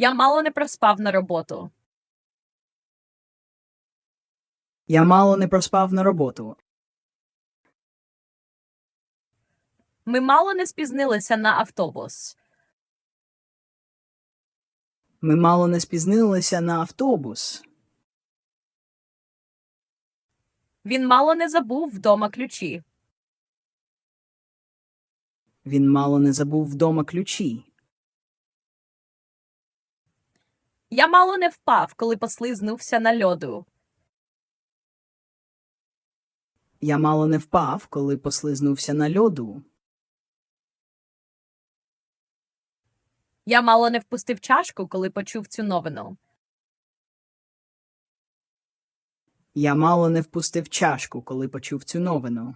Я мало не проспав на роботу. Я мало не проспав на роботу. Ми мало не спізнилися на автобус. Ми мало не спізнилися на автобус. Він мало не забув вдома ключі. Він мало не забув вдома ключі. Я мало не впав, коли послизнувся на льоду. Я мало не впав, коли послизнувся на льоду. Я мало не впустив чашку, коли почув цю новину. Я мало не впустив чашку, коли почув цю новину.